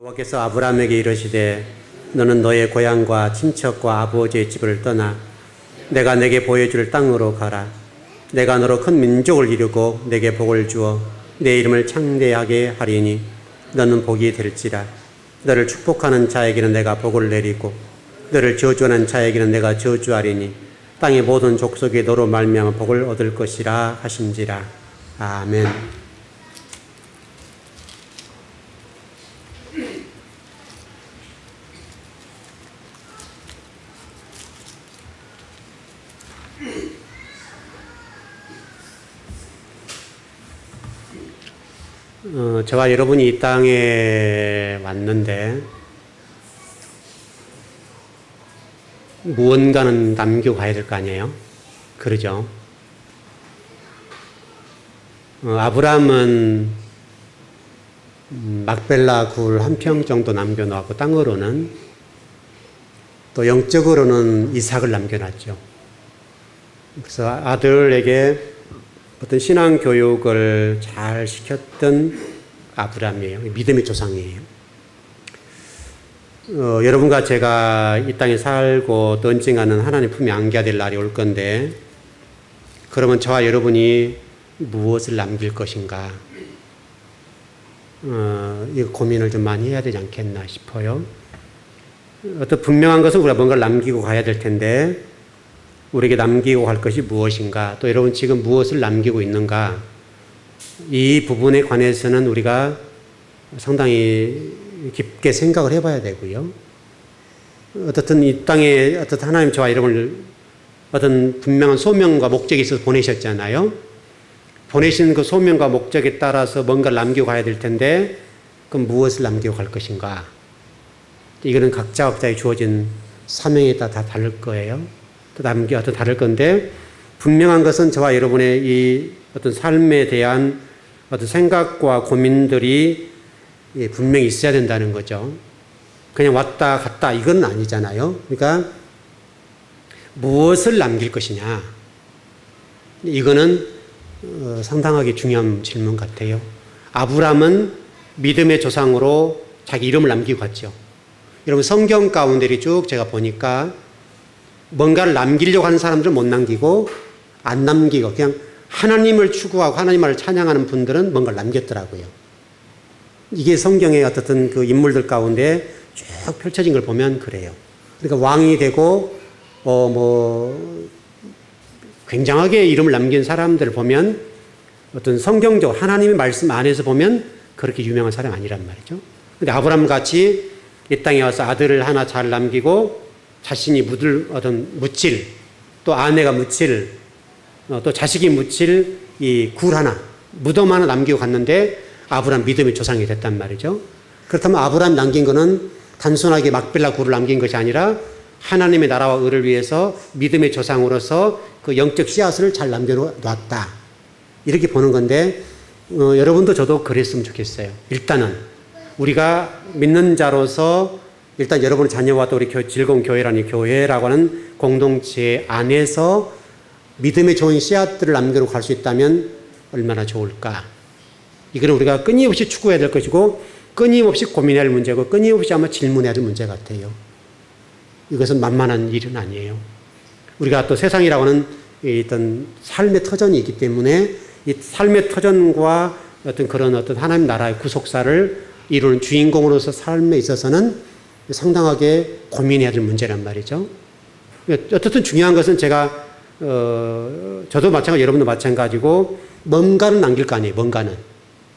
여호와께서 아브라함에게 이르시되 너는 너의 고향과 친척과 아버지의 집을 떠나 내가 내게 보여줄 땅으로 가라. 내가 너로 큰 민족을 이루고 내게 복을 주어 내 이름을 창대하게 하리니 너는 복이 될지라. 너를 축복하는 자에게는 내가 복을 내리고 너를 저주하는 자에게는 내가 저주하리니 땅의 모든 족속이 너로 말미암아 복을 얻을 것이라 하신지라. 아멘. 어, 저와 여러분이 이 땅에 왔는데 무언가는 남기고 가야 될 거 아니에요? 그러죠? 어, 아브라함은 음, 막벨라 굴 한 평 정도 남겨놓았고 땅으로는 또 영적으로는 이삭을 남겨놨죠. 그래서 아들에게 어떤 신앙 교육을 잘 시켰던 아브라함이에요. 믿음의 조상이에요. 어, 여러분과 제가 이 땅에 살고 또 언젠가는 하나님 품에 안겨야 될 날이 올 건데, 그러면 저와 여러분이 무엇을 남길 것인가? 어, 이 고민을 좀 많이 해야 되지 않겠나 싶어요. 어떤 분명한 것은 우리가 뭔가를 남기고 가야 될 텐데, 우리에게 남기고 갈 것이 무엇인가? 또 여러분 지금 무엇을 남기고 있는가? 이 부분에 관해서는 우리가 상당히 깊게 생각을 해봐야 되고요. 어떻든 이 땅에 어떤 하나님 저와 여러분을 어떤 분명한 소명과 목적이 있어서 보내셨잖아요. 보내신 그 소명과 목적에 따라서 뭔가를 남기고 가야 될 텐데, 그럼 무엇을 남기고 갈 것인가? 이거는 각자 각자의 주어진 사명에 따라 다 다를 거예요. 또 남기 어떤 다를 건데 분명한 것은 저와 여러분의 이 어떤 삶에 대한 어떤 생각과 고민들이 예, 분명히 있어야 된다는 거죠. 그냥 왔다 갔다 이건 아니잖아요. 그러니까 무엇을 남길 것이냐. 이거는 어, 상당하게 중요한 질문 같아요. 아브람은 믿음의 조상으로 자기 이름을 남기고 갔죠. 여러분 성경 가운데 쭉 제가 보니까 뭔가를 남기려고 하는 사람들은 못 남기고 안 남기고 그냥 하나님을 추구하고 하나님을 찬양하는 분들은 뭔가를 남겼더라고요. 이게 성경의 어떻든 그 인물들 가운데 쭉 펼쳐진 걸 보면 그래요. 그러니까 왕이 되고 어 뭐 굉장하게 이름을 남긴 사람들을 보면 어떤 성경적 하나님의 말씀 안에서 보면 그렇게 유명한 사람이 아니란 말이죠. 근데 아브람 같이 이 땅에 와서 아들을 하나 잘 남기고 자신이 묻을 어떤 묻힐 또 아내가 묻힐 어, 또 자식이 묻힐 이 굴 하나 무덤 하나 남기고 갔는데 아브람 믿음의 조상이 됐단 말이죠. 그렇다면 아브람 남긴 거는 단순하게 막빌라 굴을 남긴 것이 아니라 하나님의 나라와 의를 위해서 믿음의 조상으로서 그 영적 씨앗을 잘 남겨놓았다. 이렇게 보는 건데 어, 여러분도 저도 그랬으면 좋겠어요. 일단은 우리가 믿는 자로서 일단 여러분의 자녀와 또 우리 교, 즐거운 교회라는 교회라고 하는 공동체 안에서 믿음의 좋은 씨앗들을 남겨놓고 갈 수 있다면 얼마나 좋을까. 이거는 우리가 끊임없이 추구해야 될 것이고 끊임없이 고민해야 할 문제고 끊임없이 아마 질문해야 할 문제 같아요. 이것은 만만한 일은 아니에요. 우리가 또 세상이라고 하는 어떤 삶의 터전이 있기 때문에 이 삶의 터전과 어떤 그런 어떤 하나님 나라의 구속사를 이루는 주인공으로서 삶에 있어서는 상당하게 고민해야 될 문제란 말이죠. 어떻든 중요한 것은 제가 어, 저도 마찬가지, 여러분도 마찬가지고 뭔가는 남길 거 아니에요. 뭔가는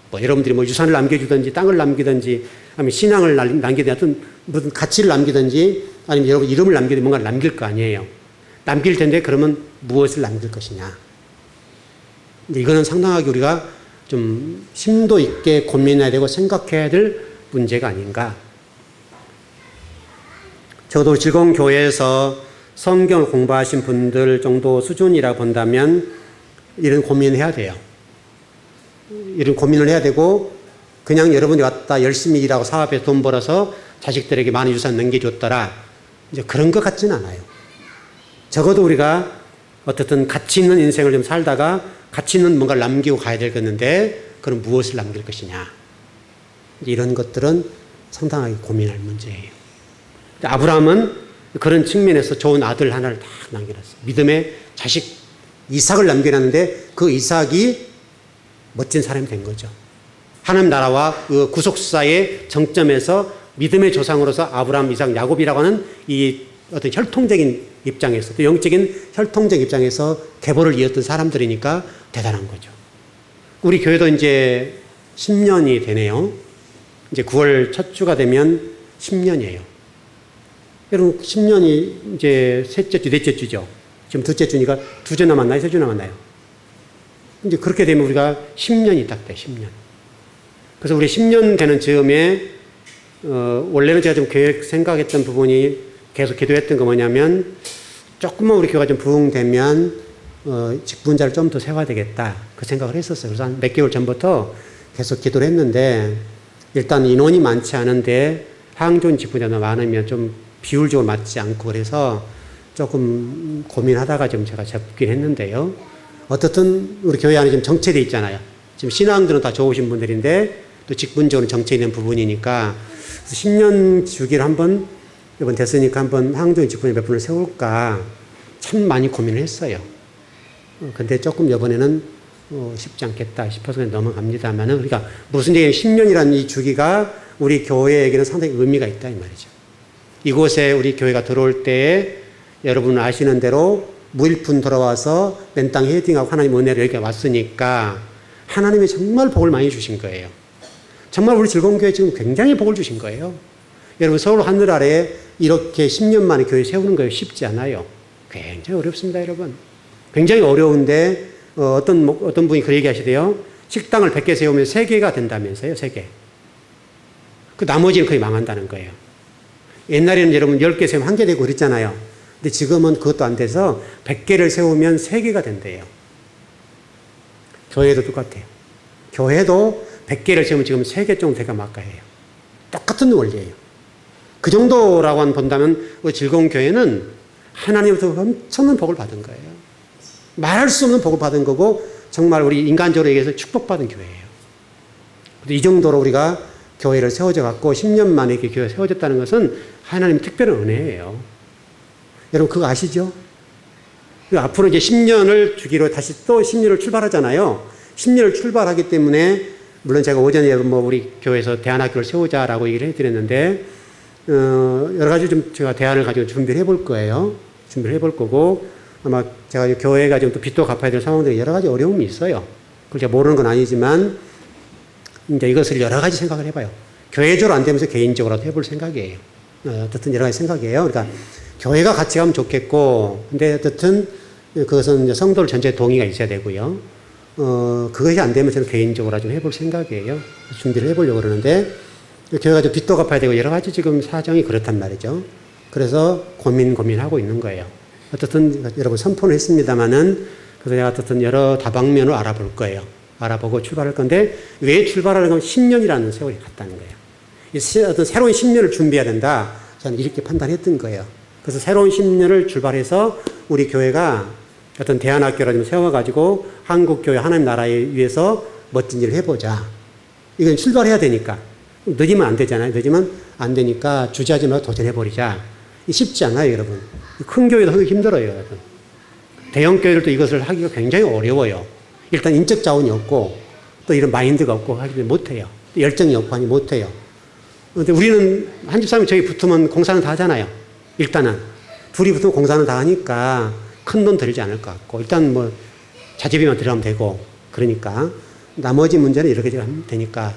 뭐 여러분들이 뭐 유산을 남겨주든지 땅을 남기든지 아니면 신앙을 남기든지 하여튼 무슨 가치를 남기든지 아니면 여러분 이름을 남기든지 뭔가를 남길 거 아니에요. 남길 텐데 그러면 무엇을 남길 것이냐. 이거는 상당하게 우리가 좀 심도 있게 고민해야 되고 생각해야 될 문제가 아닌가. 저도 즐거운 교회에서 성경을 공부하신 분들 정도 수준이라 본다면 이런 고민을 해야 돼요. 이런 고민을 해야 되고 그냥 여러분이 왔다 열심히 일하고 사업에 돈 벌어서 자식들에게 많은 유산 넘겨줬더라. 이제 그런 것 같지는 않아요. 적어도 우리가 어떻든 가치 있는 인생을 좀 살다가 가치 있는 뭔가를 남기고 가야 되겠는데 그럼 무엇을 남길 것이냐. 이런 것들은 상당하게 고민할 문제예요. 아브라함은 그런 측면에서 좋은 아들 하나를 다 남겨놨어요. 믿음의 자식 이삭을 남겨놨는데 그 이삭이 멋진 사람이 된 거죠. 하나님 나라와 그 구속사의 정점에서 믿음의 조상으로서 아브라함, 이삭, 야곱이라고 하는 이 어떤 혈통적인 입장에서 또 영적인 혈통적 입장에서 계보를 이었던 사람들이니까 대단한 거죠. 우리 교회도 이제 10년이 되네요. 이제 9월 첫 주가 되면 10년이에요. 여러분 10년이 이제 셋째 주, 넷째 주죠. 지금 둘째 주니까 두 주 남았나요? 세 주 남았나요? 이제 그렇게 되면 우리가 10년이 딱 돼, 10년. 그래서 우리 10년 되는 즈음에, 어, 원래는 제가 좀 계획 생각했던 부분이 계속 기도했던 거 뭐냐면, 조금만 우리 교회가 좀 부흥되면, 어, 직분자를 좀 더 세워야 되겠다. 그 생각을 했었어요. 그래서 한 몇 개월 전부터 계속 기도를 했는데, 일단 인원이 많지 않은데, 항존 직분자가 많으면 좀 비율적으로 맞지 않고 그래서 조금 고민하다가 좀 제가 접긴 했는데요. 어떻든 우리 교회 안에 지금 정체돼 있잖아요. 지금 신앙들은 다 좋으신 분들인데 또 직분적으로 정체된 부분이니까 10년 주기를 한번 이번 됐으니까 한번 항종 직분에 몇 분을 세울까 참 많이 고민을 했어요. 어, 근데 조금 이번에는 어, 쉽지 않겠다 싶어서 그냥 넘어갑니다만은 그러니까 무슨 얘기냐면 10년이라는 이 주기가 우리 교회에게는 상당히 의미가 있다 이 말이죠. 이곳에 우리 교회가 들어올 때 여러분 아시는 대로 무일푼 돌아와서 맨 땅 헤딩하고 하나님 은혜를 여기 왔으니까 하나님이 정말 복을 많이 주신 거예요. 정말 우리 즐거운 교회 지금 굉장히 복을 주신 거예요. 여러분 서울 하늘 아래 이렇게 10년 만에 교회 세우는 거예요. 쉽지 않아요. 굉장히 어렵습니다, 여러분. 굉장히 어려운데 어, 목- 어떤 분이 그 얘기 하시대요. 식당을 100개 세우면 3개가 된다면서요, 3개. 그 나머지는 거의 망한다는 거예요. 옛날에는 여러분 10개 세우면 한 개 되고 그랬잖아요. 근데 지금은 그것도 안 돼서 100개를 세우면 3개가 된대요. 교회도 똑같아요. 교회도 100개를 세우면 지금 3개 정도 돼가 막가해요. 똑같은 원리예요. 그 정도라고 한 본다면 그 즐거운 교회는 하나님부터 엄청난 복을 받은 거예요. 말할 수 없는 복을 받은 거고 정말 우리 인간적으로 얘기해서 축복받은 교회예요. 이 정도로 우리가 교회를 세워져 갖고 10년 만에 이렇게 교회가 세워졌다는 것은 하나님 특별한 은혜예요. 여러분 그거 아시죠? 그 앞으로 이제 10년을 주기로 다시 또 10년을 출발하잖아요. 10년을 출발하기 때문에 물론 제가 오전에 뭐 우리 교회에서 대안학교를 세우자라고 얘기를 해드렸는데 어, 여러 가지 좀 제가 대안을 가지고 준비를 해볼 거예요. 준비를 해볼 거고 아마 제가 교회가 지금 또 빚도 갚아야 될 상황들이 여러 가지 어려움이 있어요. 제가 모르는 건 아니지만 이제 이것을 여러 가지 생각을 해봐요. 교회적으로 안 되면서 개인적으로도 해볼 생각이에요. 어, 어떻든 여러 가지 생각이에요. 그러니까 교회가 같이 가면 좋겠고, 근데 어떻든 그것은 이제 성도를 전체 동의가 있어야 되고요. 어, 그것이 안 되면 저는 개인적으로 좀 해볼 생각이에요. 준비를 해보려고 그러는데, 교회가 좀 빚도 갚아야 되고 여러 가지 지금 사정이 그렇단 말이죠. 그래서 고민, 고민하고 있는 거예요. 어떻든 여러분 선포는 했습니다만은, 그래서 제가 어떻든 여러 다방면을 알아볼 거예요. 알아보고 출발할 건데, 왜 출발하는 건 10년이라는 세월이 갔다는 거예요. 어떤 새로운 10년을 준비해야 된다. 저는 이렇게 판단했던 거예요. 그래서 새로운 10년을 출발해서 우리 교회가 어떤 대안학교를 좀 세워가지고 한국교회 하나님 나라에 위해서 멋진 일을 해보자. 이건 출발해야 되니까. 늦으면 안 되잖아요. 늦으면 안 되니까 주저하지 말고 도전해버리자. 이 쉽지 않아요, 여러분. 큰 교회도 하기 힘들어요, 여러분. 대형 교회들도 이것을 하기가 굉장히 어려워요. 일단 인적 자원이 없고 또 이런 마인드가 없고 하기 못해요. 열정이 없고 하니 못해요. 근데 우리는 한 집사람이 저기 붙으면 공사는 다 하잖아요. 일단은. 둘이 붙으면 공사는 다 하니까 큰 돈 들지 않을 것 같고, 일단 뭐 자재비만 들어가면 되고, 그러니까 나머지 문제는 이렇게 하면 되니까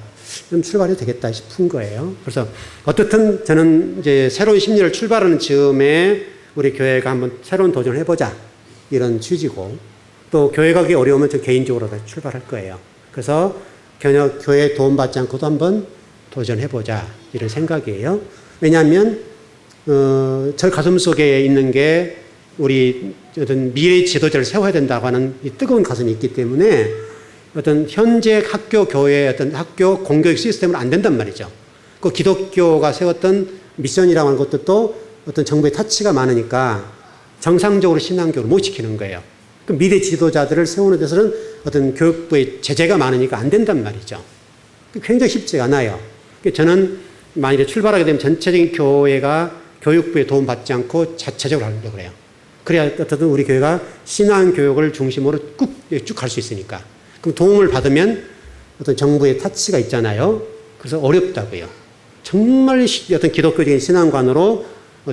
좀 출발해도 되겠다 싶은 거예요. 그래서 어떻든 저는 이제 새로운 심리를 출발하는 즈음에 우리 교회가 한번 새로운 도전을 해보자. 이런 취지고, 또 교회 가기 어려우면 저 개인적으로 다 출발할 거예요. 그래서 교회, 교회 도움 받지 않고도 한번 도전해 보자. 이런 생각이에요. 왜냐하면, 어, 저 가슴 속에 있는 게 우리 어떤 미래 지도자를 세워야 된다고 하는 이 뜨거운 가슴이 있기 때문에 어떤 현재 학교, 교회 어떤 학교 공교육 시스템은 안 된단 말이죠. 그 기독교가 세웠던 미션이라고 하는 것도 또 어떤 정부의 타치가 많으니까 정상적으로 신앙교를 못 지키는 거예요. 그 미래 지도자들을 세우는 데서는 어떤 교육부의 제재가 많으니까 안 된단 말이죠. 굉장히 쉽지가 않아요. 그러니까 저는 만일에 출발하게 되면 전체적인 교회가 교육부의 도움 받지 않고 자체적으로 하려고 그래요. 그래야 어떻든 우리 교회가 신앙 교육을 중심으로 쭉 갈 수 있으니까. 그럼 도움을 받으면 어떤 정부의 타치가 있잖아요. 그래서 어렵다고요. 정말 시- 어떤 기독교적인 신앙관으로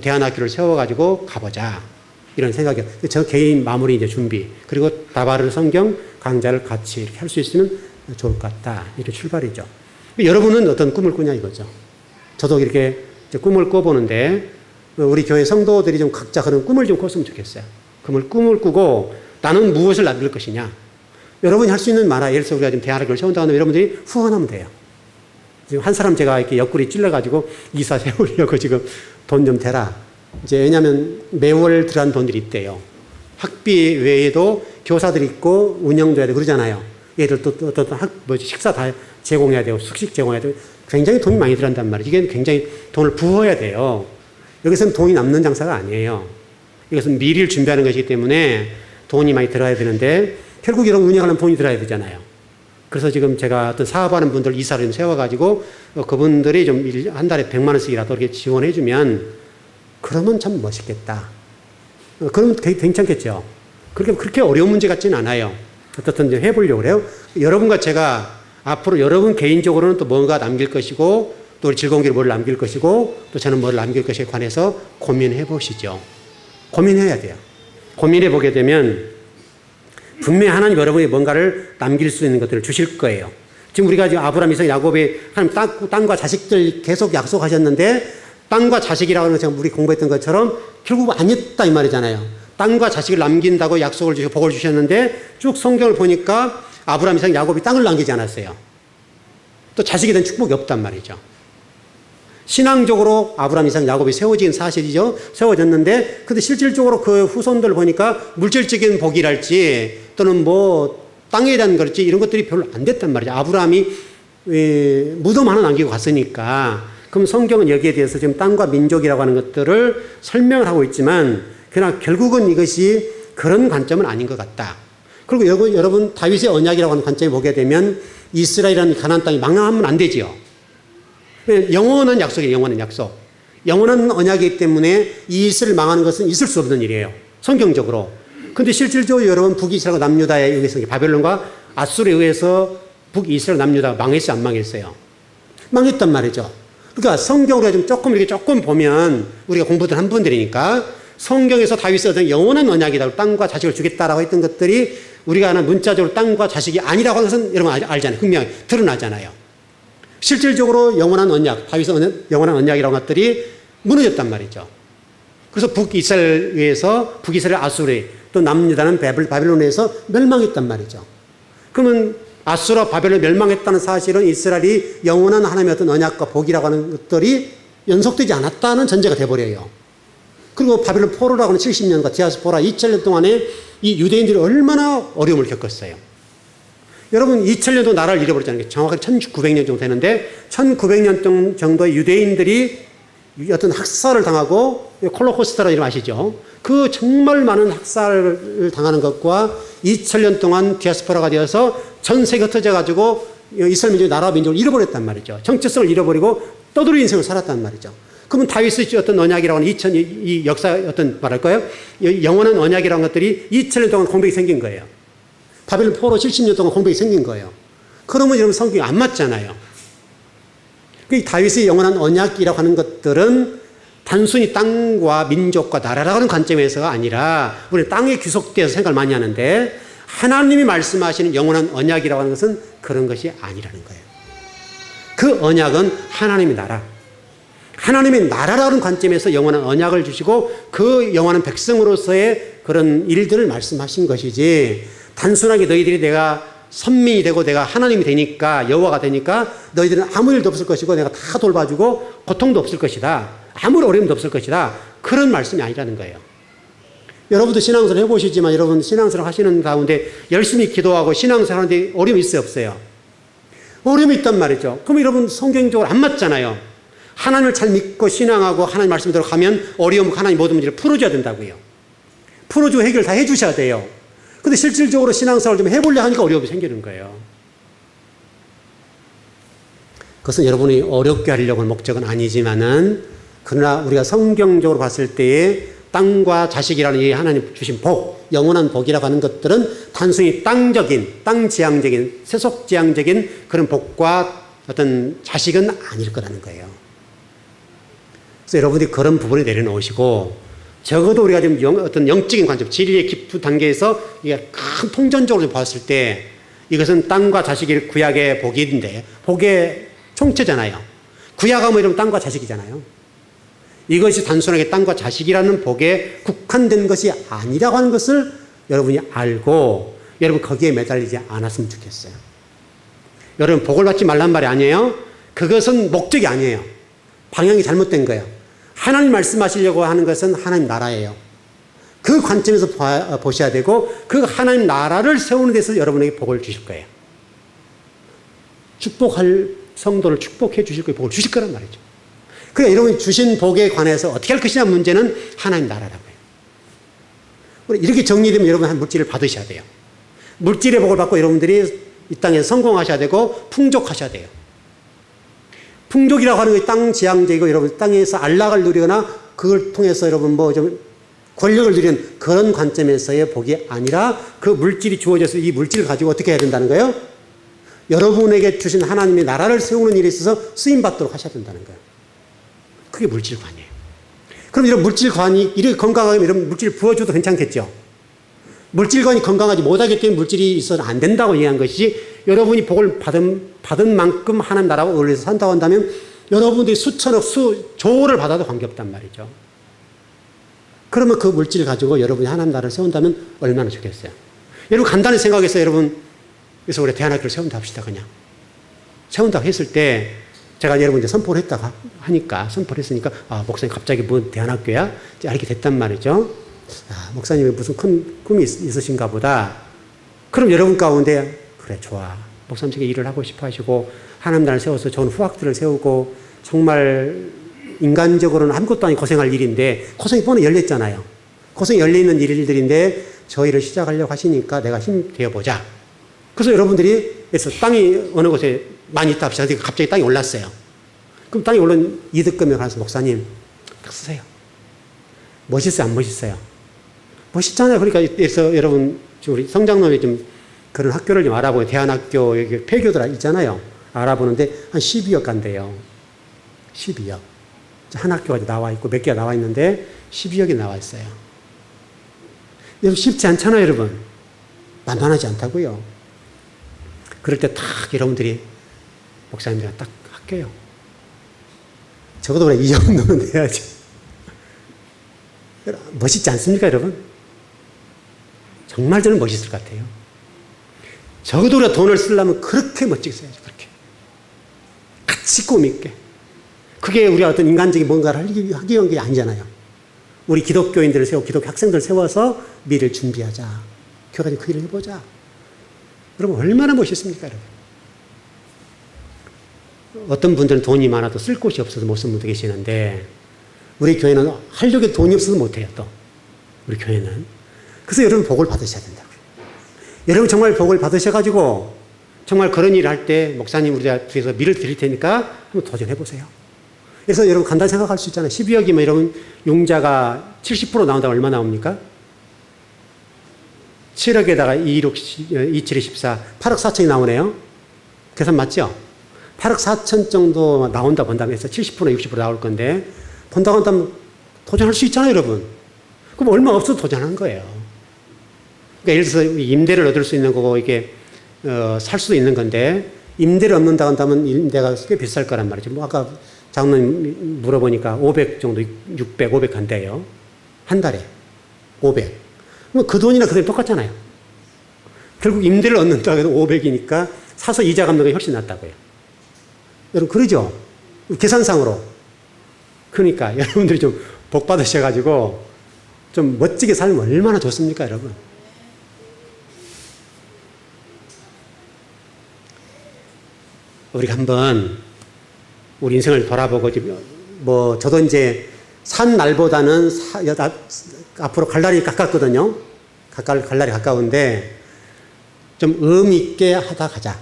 대안학교를 세워가지고 가보자. 이런 생각이요. 저 개인 마무리 이제 준비. 그리고 다바르 성경 강좌를 같이 이렇게 할 수 있으면 좋을 것 같다. 이렇게 출발이죠. 여러분은 어떤 꿈을 꾸냐 이거죠. 저도 이렇게 꿈을 꿔보는데 우리 교회 성도들이 좀 각자 그런 꿈을 좀 꿨으면 좋겠어요. 꿈을 꿈을 꾸고 나는 무엇을 남길 것이냐. 여러분이 할 수 있는 많아. 예를 들어서 우리가 지금 대학을 세운다고 하면 여러분들이 후원하면 돼요. 지금 한 사람 제가 이렇게 옆구리 찔러가지고 이사 세우려고 지금 돈 좀 대라. 이제 왜냐하면 매월 들어간 돈들이 있대요. 학비 외에도 교사들 있고 운영도 해야 되고 그러잖아요. 얘들 또 어떤 학, 뭐지, 식사 다 제공해야 되고 숙식 제공해야 되고 굉장히 돈이 많이 들어간단 말이에요. 이게 굉장히 돈을 부어야 돼요. 여기서는 돈이 남는 장사가 아니에요. 이것은 미리를 준비하는 것이기 때문에 돈이 많이 들어야 되는데 결국 이런 운영하는 돈이 들어야 되잖아요. 그래서 지금 제가 어떤 사업하는 분들 이사를 좀 세워가지고 어, 그분들이 좀 한 달에 100만 원씩이라도 이렇게 지원해주면 그러면 참 멋있겠다. 어, 그러면 괜찮겠죠. 그렇게, 그렇게 어려운 문제 같지는 않아요. 어떻든 해보려고 그래요. 여러분과 제가 앞으로 여러분 개인적으로는 또 뭔가 남길 것이고 또 우리 즐거운기를 뭘 남길 것이고 또 저는 뭘 남길 것에 관해서 고민해 보시죠. 고민해야 돼요. 고민해 보게 되면 분명히 하나님 여러분이 뭔가를 남길 수 있는 것들을 주실 거예요. 지금 우리가 지금 아브라함, 이삭, 야곱이 하나님 땅, 땅과 자식들 계속 약속하셨는데 땅과 자식이라고 하는 것처럼 우리 공부했던 것처럼 결국 아니었다 이 말이잖아요. 땅과 자식을 남긴다고 약속을 주시고 복을 주셨는데 쭉 성경을 보니까 아브라함, 이삭, 야곱이 땅을 남기지 않았어요. 또 자식에 대한 축복이 없단 말이죠. 신앙적으로 아브라함, 이삭, 야곱이 세워진 사실이죠. 세워졌는데, 근데 실질적으로 그 후손들 보니까 물질적인 복이랄지 또는 뭐 땅에 대한 거랄지 이런 것들이 별로 안 됐단 말이죠. 아브라함이 에, 무덤 하나 남기고 갔으니까. 그럼 성경은 여기에 대해서 지금 땅과 민족이라고 하는 것들을 설명을 하고 있지만, 그러나 결국은 이것이 그런 관점은 아닌 것 같다. 그리고 여러분, 여러분 다윗의 언약이라고 하는 관점에 보게 되면 이스라엘이라는 가나안 땅이 망하면 안 되지요. 영원한 약속이에요. 영원한 약속. 영원한 언약이기 때문에 이 이스를 망하는 것은 있을 수 없는 일이에요. 성경적으로. 근데 실질적으로 여러분 북이스라엘 남유다에 의해서 바벨론과 아수르에 의해서 북이스라엘 남유다가 망했어요, 안 망했어요? 망했단 말이죠. 그러니까 성경으로 좀 조금 이렇게 조금 보면 우리가 공부들 한 분들이니까 성경에서 다윗이 어떤 영원한 언약이다. 땅과 자식을 주겠다라고 했던 것들이 우리가 아는 문자적으로 땅과 자식이 아니라고 하는 것은 여러분 알- 알잖아요. 분명히 드러나잖아요. 실질적으로 영원한 언약, 다윗의 언- 영원한 언약이라는 것들이 무너졌단 말이죠. 그래서 북이스라엘에서 북이스라엘 아수르 또 남유다는 바벨론에서 멸망했단 말이죠. 그러면 아수르와 바벨론 멸망했다는 사실은 이스라엘이 영원한 하나님의 어떤 언약과 복이라고 하는 것들이 연속되지 않았다는 전제가 돼버려요. 그리고 바벨론 포로라고 하는 70년과 디아스포라 2000년 동안에 이 유대인들이 얼마나 어려움을 겪었어요. 여러분 2000년도 나라를 잃어버렸잖아요. 정확하게 1900년 정도 되는데 1900년 정도의 유대인들이 어떤 학살을 당하고 콜로코스트라 이름 아시죠? 그 정말 많은 학살을 당하는 것과 2000년 동안 디아스포라가 되어서 전 세계 흩어져 가지고 이스라엘 민족이 나라 민족을 잃어버렸단 말이죠. 정체성을 잃어버리고 떠돌이 인생을 살았단 말이죠. 그러면 다윗의 어떤 언약이라고 하는 2000, 이 역사 어떤 말할까요? 영원한 언약이라는 것들이 2000년 동안 공백이 생긴 거예요. 바벨론 포로 70년 동안 공백이 생긴 거예요. 그러면 여러분 성경이 안 맞잖아요. 그 다윗의 영원한 언약이라고 하는 것들은 단순히 땅과 민족과 나라라고 하는 관점에서가 아니라 우리 땅에 귀속되어서 생각을 많이 하는데 하나님이 말씀하시는 영원한 언약이라고 하는 것은 그런 것이 아니라는 거예요. 그 언약은 하나님의 나라. 하나님의 나라라는 관점에서 영원한 언약을 주시고 그 영원한 백성으로서의 그런 일들을 말씀하신 것이지 단순하게 너희들이 내가 선민이 되고 내가 하나님이 되니까 여호와가 되니까 너희들은 아무 일도 없을 것이고 내가 다 돌봐주고 고통도 없을 것이다. 아무런 어려움도 없을 것이다. 그런 말씀이 아니라는 거예요. 여러분도 신앙생활 해보시지만 여러분 신앙생활 하시는 가운데 열심히 기도하고 신앙생활 하는데 어려움이 있어요 없어요? 어려움이 있단 말이죠. 그럼 여러분 성경적으로 안 맞잖아요. 하나님을 잘 믿고 신앙하고 하나님 말씀대로 가면 어려움 하나님 모든 문제를 풀어줘야 된다고요. 풀어주고 해결 다 해주셔야 돼요. 근데 실질적으로 신앙생활 좀 해보려 하니까 어려움이 생기는 거예요. 그것은 여러분이 어렵게 하려고 하는 목적은 아니지만은 그러나 우리가 성경적으로 봤을 때에 땅과 자식이라는 이 하나님 주신 복, 영원한 복이라고 하는 것들은 단순히 땅적인, 땅 지향적인, 세속 지향적인 그런 복과 어떤 자식은 아닐 거라는 거예요. 그래서 여러분들이 그런 부분을 내려놓으시고 적어도 우리가 지금 영, 어떤 영적인 관점, 진리의 깊은 단계에서 이게 큰 통전적으로 봤을 때 이것은 땅과 자식이 구약의 복인데 복의 총체잖아요. 구약하면 이러면 땅과 자식이잖아요. 이것이 단순하게 땅과 자식이라는 복에 국한된 것이 아니라고 하는 것을 여러분이 알고 여러분 거기에 매달리지 않았으면 좋겠어요. 여러분 복을 받지 말란 말이 아니에요. 그것은 목적이 아니에요. 방향이 잘못된 거예요. 하나님 말씀하시려고 하는 것은 하나님 나라예요. 그 관점에서 봐- 보셔야 되고 그 하나님 나라를 세우는 데서 여러분에게 복을 주실 거예요. 축복할 성도를 축복해 주실 거예요. 복을 주실 거란 말이죠. 그러니까 여러분이 주신 복에 관해서 어떻게 할 것이냐 문제는 하나님 나라라고요. 이렇게 정리되면 여러분 한 물질을 받으셔야 돼요. 물질의 복을 받고 여러분들이 이 땅에서 성공하셔야 되고 풍족하셔야 돼요. 풍족이라고 하는 게 땅 지향적이고 여러분 땅에서 안락을 누리거나 그걸 통해서 여러분 뭐 좀 권력을 누리는 그런 관점에서의 복이 아니라 그 물질이 주어져서 이 물질을 가지고 어떻게 해야 된다는 거예요? 여러분에게 주신 하나님의 나라를 세우는 일에 있어서 쓰임 받도록 하셔야 된다는 거예요. 그게 물질관이에요. 그럼 이런 물질관이 이렇게 건강하게 이런 물질을 부어줘도 괜찮겠죠? 물질관이 건강하지 못하기 때문에 물질이 있어서 안 된다고 얘기한 것이지 여러분이 복을 받은, 받은 만큼 하나님 나라와 어울려서 산다고 한다면 여러분들이 수천억, 수 조를 받아도 관계없단 말이죠. 그러면 그 물질을 가지고 여러분이 하나님 나라를 세운다면 얼마나 좋겠어요. 여러분 간단히 생각해서 여러분 그래서 우리 대안학교를 세운다 합시다 그냥. 세운다고 했을 때 제가 여러분 이제 선포를 했다가 하니까 선포를 했으니까 아 목사님 갑자기 뭔 대안학교야? 이제 알게 됐단 말이죠. 아 목사님이 무슨 큰 꿈이 있, 있으신가 보다. 그럼 여러분 가운데 그래 좋아. 목사님 저게 일을 하고 싶어 하시고 하나님 나라를 세워서 좋은 후학들을 세우고 정말 인간적으로는 아무것도 아닌 고생할 일인데 고생이 뻔히 열렸잖아요. 고생이 열리는 일들인데 저희를 시작하려고 하시니까 내가 힘 되어보자. 그래서 여러분들이 그래서 땅이 어느 곳에 많이 있다 합시다. 근데 갑자기 땅이 올랐어요. 그럼 땅이 올른 이득금을 가서 목사님 딱 쓰세요. 멋있어요? 안 멋있어요? 멋있잖아요. 그러니까 그래서 여러분 우리 성장로에 좀 그런 학교를 좀 알아보고 대안학교 여기 폐교들 있잖아요. 알아보는데 한 12억 간대요. 12억. 한 학교가 나와 있고 몇 개가 나와 있는데 12억이 나와 있어요. 여러분 쉽지 않잖아요, 여러분. 만만하지 않다고요. 그럴 때 딱 여러분들이 목사님들이 딱 할게요. 적어도 그래 이 정도는 돼야지. 멋있지 않습니까, 여러분? 정말 저는 멋있을 것 같아요. 적어도 돈을 쓰려면 그렇게 멋지게 써야죠, 그렇게. 가치고 있게. 그게 우리가 어떤 인간적인 뭔가를 하기, 위한 게 아니잖아요. 우리 기독교인들을 세우고 기독교 학생들을 세워서 미래를 준비하자. 교회가 그 일을 해보자. 여러분, 얼마나 멋있습니까, 여러분? 어떤 분들은 돈이 많아도 쓸 곳이 없어서 못 쓰는 분도 계시는데, 우리 교회는 하려고 돈이 없어서 못해요, 또. 우리 교회는. 그래서 여러분 복을 받으셔야 된다고요. 여러분 정말 복을 받으셔가지고, 정말 그런 일을 할 때, 목사님 우리가 뒤에서 밀을 드릴 테니까 한번 도전해 보세요. 그래서 여러분 간단히 생각할 수 있잖아요. 12억이면 여러분 융자가 70% 나온다면 얼마 나옵니까? 7억에다가 2, 6, 2, 7, 14, 8억 4천이 나오네요. 계산 맞죠? 8억 4천 정도 나온다 본다면 해서 70% 60% 나올 건데 본다고 한다면 도전할 수 있잖아요, 여러분. 그럼 얼마 없어도 도전하는 거예요. 그러니까 예를 들어서 임대를 얻을 수 있는 거고 이게 어, 살 수도 있는 건데 임대를 얻는다고 한다면 임대가 꽤 비쌀 거란 말이죠. 뭐 아까 장로님 물어보니까 500 정도, 600, 500 한대요. 한 달에. 500. 그럼 그 돈이나 그 돈이 똑같잖아요. 결국 임대를 얻는다고 해도 500이니까 사서 이자 갚는 게 훨씬 낫다고요. 여러분, 그러죠? 계산상으로. 그러니까 여러분들이 좀 복 받으셔가지고 좀 멋지게 살면 얼마나 좋습니까, 여러분? 우리가 한번 우리 인생을 돌아보고 뭐 저도 이제 산 날보다는 사, 앞으로 갈 날이 가깝거든요. 가까울 갈 날이 가까운데 좀 의미 있게 하다 가자.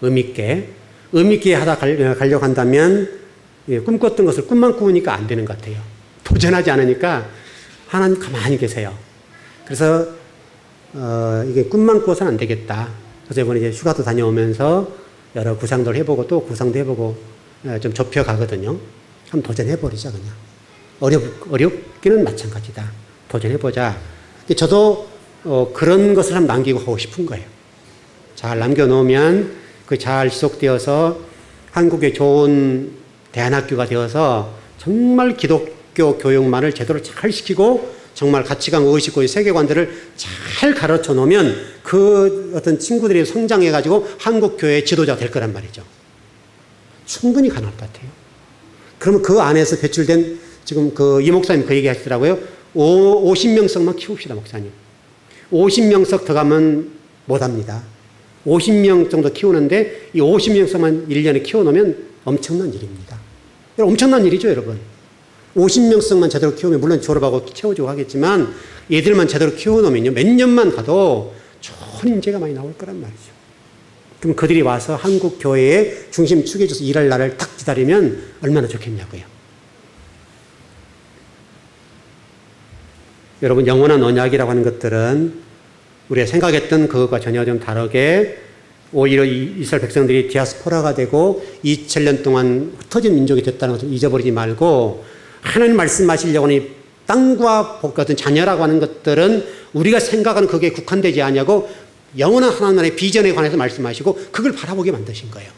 의미 있게. 의미있게 하다 갈- 가려고 한다면 예, 꿈꿨던 것을 꿈만 꾸니까 안 되는 것 같아요. 도전하지 않으니까 하나님 가만히 계세요. 그래서 어, 이게 꿈만 꾸어서는 안 되겠다. 그래서 이번에 이제 휴가도 다녀오면서 여러 구상도 해보고 또 구상도 해보고 예, 좀 좁혀가거든요. 한번 도전해버리자 그냥. 어렵, 어렵기는 마찬가지다. 도전해보자. 저도 어, 그런 것을 한번 남기고 하고 싶은 거예요. 잘 남겨놓으면 그 잘 지속되어서 한국의 좋은 대안학교가 되어서 정말 기독교 교육만을 제대로 잘 시키고 정말 가치관, 의식과 세계관들을 잘 가르쳐 놓으면 그 어떤 친구들이 성장해가지고 한국 교회의 지도자 될 거란 말이죠. 충분히 가능할 것 같아요. 그러면 그 안에서 배출된 지금 그 이 목사님 그 얘기 하시더라고요. 50명석만 키웁시다, 목사님. 50명석 더 가면 못 합니다. 50명 정도 키우는데 이 50명석만 1년에 키워놓으면 엄청난 일입니다. 엄청난 일이죠, 여러분. 50명석만 제대로 키우면 물론 졸업하고 채워주고 하겠지만 얘들만 제대로 키워놓으면요. 몇 년만 가도 좋은 인재가 많이 나올 거란 말이죠. 그럼 그들이 와서 한국 교회의 중심 축에줘서 일할 날을 딱 기다리면 얼마나 좋겠냐고요. 여러분 영원한 언약이라고 하는 것들은 우리가 생각했던 그것과 전혀 좀 다르게 오히려 이 이스라엘 백성들이 디아스포라가 되고 2000년 동안 흩어진 민족이 됐다는 것을 잊어버리지 말고 하나님 말씀하시려고 하는 이 땅과 복 같은 자녀라고 하는 것들은 우리가 생각하는 그게 국한되지 않냐고 영원한 하나님의 비전에 관해서 말씀하시고 그걸 바라보게 만드신 거예요.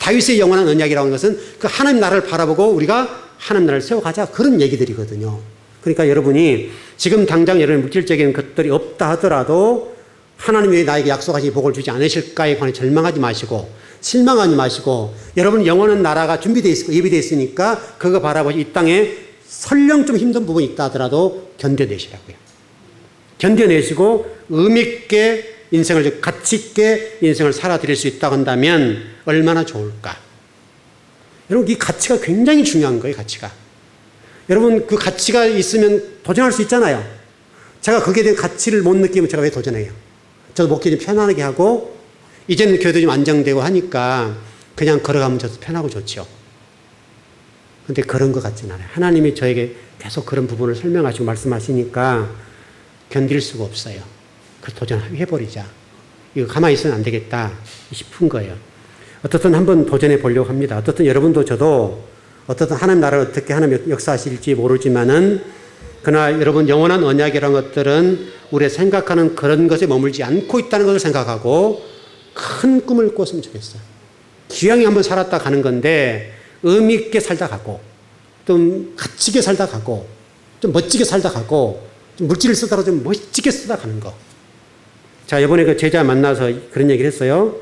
다윗의 영원한 언약이라고 하는 것은 그 하나님 나라를 바라보고 우리가 하나님 나라를 세워가자 그런 얘기들이거든요. 그러니까 여러분이 지금 당장 여러분 물질적인 것들이 없다 하더라도 하나님이 나에게 약속하신 복을 주지 않으실까에 관해 절망하지 마시고 실망하지 마시고 여러분 영원한 나라가 준비되어 있고 예비되어 있으니까 그거 바라보시 이 땅에 설령 좀 힘든 부분이 있다 하더라도 견뎌내시라고요. 견뎌내시고 의미있게 인생을 가치있게 인생을 살아드릴 수 있다고 한다면 얼마나 좋을까. 여러분 이 가치가 굉장히 중요한 거예요. 가치가. 여러분 그 가치가 있으면 도전할 수 있잖아요. 제가 거기에 대한 가치를 못 느끼면 제가 왜 도전해요? 저도 목회 좀 편안하게 하고 이제는 교회도 좀 안정되고 하니까 그냥 걸어가면 저도 편하고 좋죠. 근데 그런 것 같진 않아요. 하나님이 저에게 계속 그런 부분을 설명하시고 말씀하시니까 견딜 수가 없어요. 그 도전해버리자. 이거 가만히 있으면 안 되겠다 싶은 거예요. 어떻든 한번 도전해 보려고 합니다. 어떻든 여러분도 저도 어떻든 하나님 나라를 어떻게 하나님 역사하실지 모르지만은 그러나 여러분 영원한 언약이라는 것들은 우리가 생각하는 그런 것에 머물지 않고 있다는 것을 생각하고 큰 꿈을 꿨으면 좋겠어요. 기왕에 한번 살았다 가는 건데 의미 있게 살다 가고 좀 가치게 살다 가고 좀 멋지게 살다 가고 좀 물질을 쓰다가 좀 멋지게 쓰다 가는 거. 자 이번에 그 제자 만나서 그런 얘기를 했어요.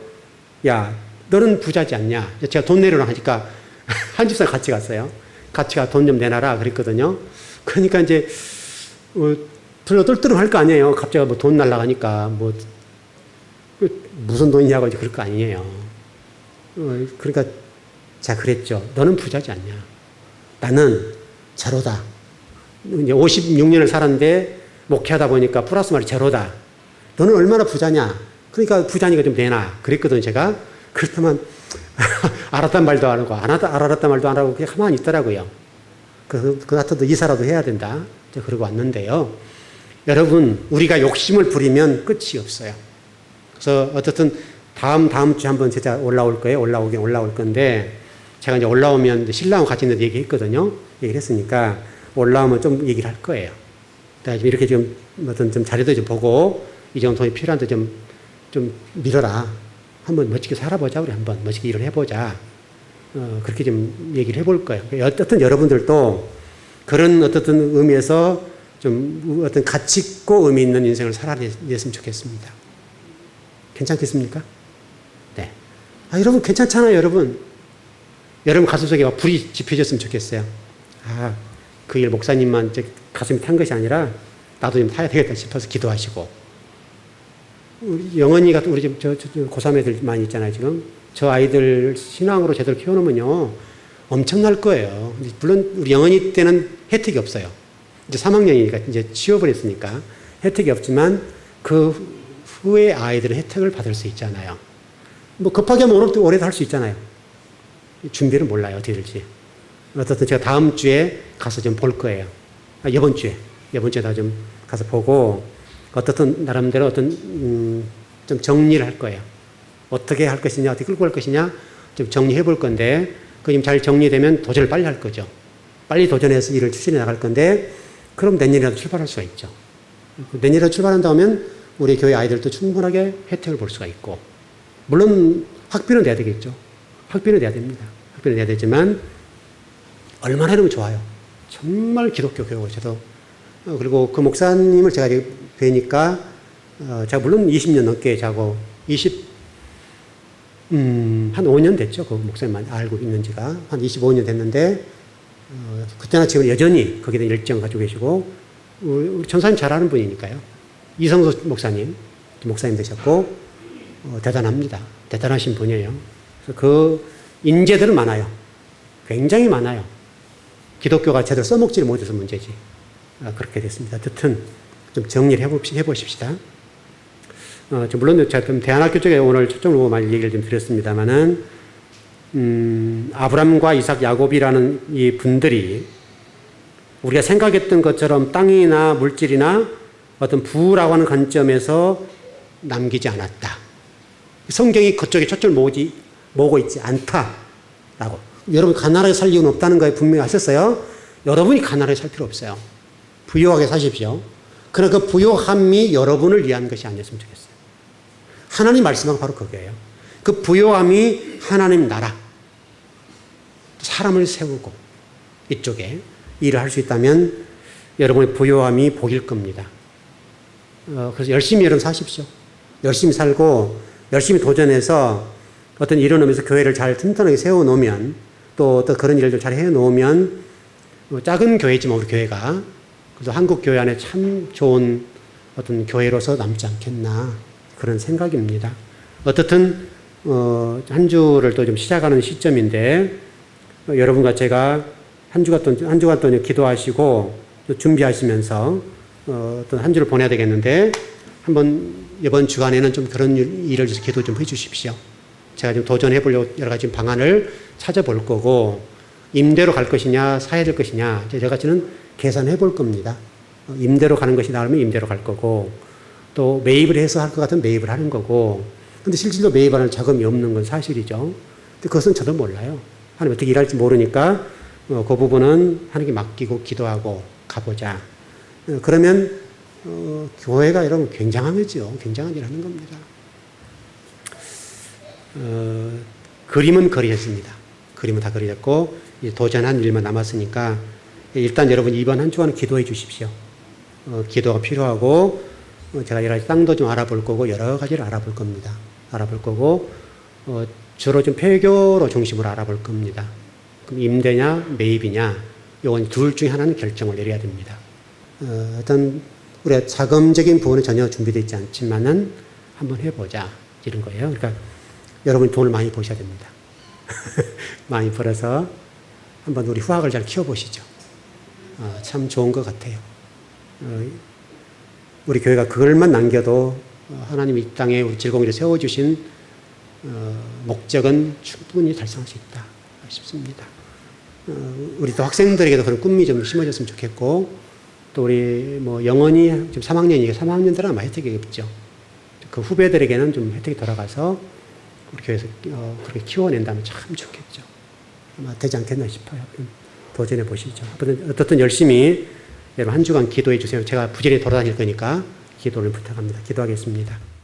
야 너는 부자지 않냐? 제가 돈 내려라 하니까 한 집사 같이 갔어요. 같이 가 돈 좀 내놔라 그랬거든요. 그러니까 이제 어, 별로 똘똘할 거 아니에요. 갑자기 뭐 돈 날라가니까 뭐그 무슨 돈이냐고 이제 그럴 거 아니에요. 어, 그러니까 자 그랬죠. 너는 부자지 않냐? 나는 제로다. 이제 56년을 살았는데 목회하다 보니까 플러스 말이 제로다. 너는 얼마나 부자냐? 그러니까 부자니까 좀 내놔. 그랬거든 제가. 그렇다면 알았단 말도 안 하고 안 하다 알았단 말도 안 하고 그냥 가만히 있더라고요. 그, 그 같아도 이사라도 해야 된다. 그러고 왔는데요. 여러분, 우리가 욕심을 부리면 끝이 없어요. 그래서 어떻든 다음, 다음 주에 한번 제가 올라올 거예요. 올라오긴 올라올 건데, 제가 이제 올라오면 신랑하고 같이 있는데 얘기했거든요. 얘기를 했으니까 올라오면 좀 얘기를 할 거예요. 자, 지금 이렇게 지금 어떤 좀 자료도 좀 보고, 이 정도 돈이 필요한데 좀, 좀 밀어라. 한번 멋지게 살아보자. 우리 한번 멋지게 일을 해보자. 어, 그렇게 좀 얘기를 해볼 거예요. 어떻든 여러분들도 그런 어떻든 의미에서 좀 어떤 가치 있고 의미 있는 인생을 살아냈으면 좋겠습니다. 괜찮겠습니까? 네. 아, 여러분 괜찮잖아요, 여러분. 여러분 가슴속에 막 불이 지펴졌으면 좋겠어요. 아, 그 일 목사님만 이제 가슴이 탄 것이 아니라 나도 좀 타야 되겠다 싶어서 기도하시고. 우리 영원이가 우리 지금 저, 저, 저 고3 애들 많이 있잖아요, 지금. 저 아이들 신앙으로 제대로 키워놓으면요, 엄청날 거예요. 물론 우리 영원이 때는 혜택이 없어요. 이제 3학년이니까 이제 치워버렸으니까 혜택이 없지만 그 후에 아이들은 혜택을 받을 수 있잖아요. 뭐 급하게 하면 오늘 오래도 할 수 있잖아요. 준비를 몰라요. 어떻게 될지. 어떻든 제가 다음 주에 가서 좀 볼 거예요. 아, 이번 주에. 이번 주에 다 좀 가서 보고 어떻든 나름대로 어떤 음, 좀 정리를 할 거예요. 어떻게 할 것이냐, 어떻게 끌고 갈 것이냐 좀 정리해 볼 건데 그게 잘 정리되면 도전을 빨리 할 거죠. 빨리 도전해서 일을 추진해 나갈 건데 그럼 내년이라도 출발할 수가 있죠. 내년이라도 출발한다 하면 우리 교회 아이들도 충분하게 혜택을 볼 수가 있고 물론 학비는 내야 되겠죠. 학비는 내야 됩니다. 학비는 내야 되지만 얼마나 해놓으면 좋아요. 정말 기독교 교육을 저도 어, 그리고 그 목사님을 제가 뵈니까 어, 제가 물론 20년 넘게 자고 20, 음, 한 5년 됐죠. 그 목사님만 알고 있는 지가. 한 25년 됐는데, 어, 그때나 지금 여전히 거기에 대한 열정 가지고 계시고, 우리, 우리 전사님 잘 아는 분이니까요. 이성수 목사님, 목사님 되셨고, 어, 대단합니다. 대단하신 분이에요. 그 인재들은 많아요. 굉장히 많아요. 기독교가 제대로 써먹지를 못해서 문제지. 아, 그렇게 됐습니다. 어쨌든 좀 정리를 해봅시, 해보십시다. 어, 저 물론 제가 좀 대안학교 쪽에 오늘 보고 많이 얘기를 좀 드렸습니다만은, 음, 아브람과 이삭, 야곱이라는 이 분들이 우리가 생각했던 것처럼 땅이나 물질이나 어떤 부라고 하는 관점에서 남기지 않았다. 성경이 그쪽에 초점을 모으지, 모으고 있지 않다라고. 여러분 가난하게 살 이유는 없다는 거에 분명히 하셨어요. 여러분이 가난하게 살 필요 없어요. 부유하게 사십시오. 그러나 그 부유함이 여러분을 위한 것이 아니었으면 좋겠어요. 하나님 말씀하고 바로 그거예요. 그 부유함이 하나님 나라. 사람을 세우고 이쪽에 일을 할 수 있다면 여러분의 부유함이 복일 겁니다. 어, 그래서 열심히 여러분 사십시오. 열심히 살고 열심히 도전해서 어떤 일을 하면서 교회를 잘 튼튼하게 세워놓으면 또 어떤 그런 일을 잘 해놓으면 뭐 작은 교회지만 우리 교회가 그래서 한국 교회 안에 참 좋은 어떤 교회로서 남지 않겠나 그런 생각입니다. 어떻든 어, 한 주를 또 좀 시작하는 시점인데 어, 여러분과 제가 한 주간 동안 한 주간 동안 기도하시고 또 준비하시면서 어, 어떤 한 주를 보내야 되겠는데 한번 이번 주간에는 좀 그런 일- 일을 기도 좀 해주십시오. 제가 좀 도전해 보려고 여러 가지 방안을 찾아볼 거고 임대로 갈 것이냐 사야 될 것이냐 이제 여러 가지는 계산해 볼 겁니다. 어, 임대로 가는 것이 나오면 임대로 갈 거고 또 매입을 해서 할 것 같으면 매입을 하는 거고 근데 실질로 매입하는 자금이 없는 건 사실이죠. 근데 그것은 저도 몰라요. 하나님 어떻게 일할지 모르니까 어, 그 부분은 하나님께 맡기고 기도하고 가보자. 어, 그러면 어, 교회가 여러분 굉장한 거죠. 굉장한 일을 하는 겁니다. 어, 그림은 그리했습니다. 그림은 다 이제 도전한 일만 남았으니까 일단 여러분 이번 한 주간은 기도해 주십시오. 어, 기도가 필요하고 어, 제가 여러 가지 땅도 좀 알아볼 거고 여러 가지를 알아볼 겁니다. 알아볼 거고 어, 주로 좀 폐교로 중심으로 알아볼 겁니다. 그럼 임대냐 매입이냐 요건 둘 중에 하나는 결정을 내려야 됩니다. 어, 어떤 우리가 자금적인 부분은 전혀 준비되어 있지 않지만은 한번 해보자 이런 거예요. 그러니까 여러분이 돈을 많이 버셔야 됩니다. 많이 벌어서 한번 우리 후학을 잘 키워보시죠. 어, 참 좋은 것 같아요. 어, 우리 교회가 그걸만 남겨도 어, 하나님 이 땅에 우리 질공이를 세워주신 어, 목적은 충분히 달성할 수 있다 싶습니다. 어, 우리 또 학생들에게도 그런 꿈이 좀 심어졌으면 좋겠고 또 우리 뭐 영원히 지금 3학년이니까 3학년들은 아마 혜택이 없죠. 그 후배들에게는 좀 혜택이 돌아가서 우리 교회에서 어, 그렇게 키워낸다면 참 좋겠죠. 아마 되지 않겠나 싶어요. 그럼 도전해 보시죠. 어떻든 열심히 여러분 한 주간 기도해 주세요. 제가 부지런히 돌아다닐 거니까 기도를 부탁합니다. 기도하겠습니다.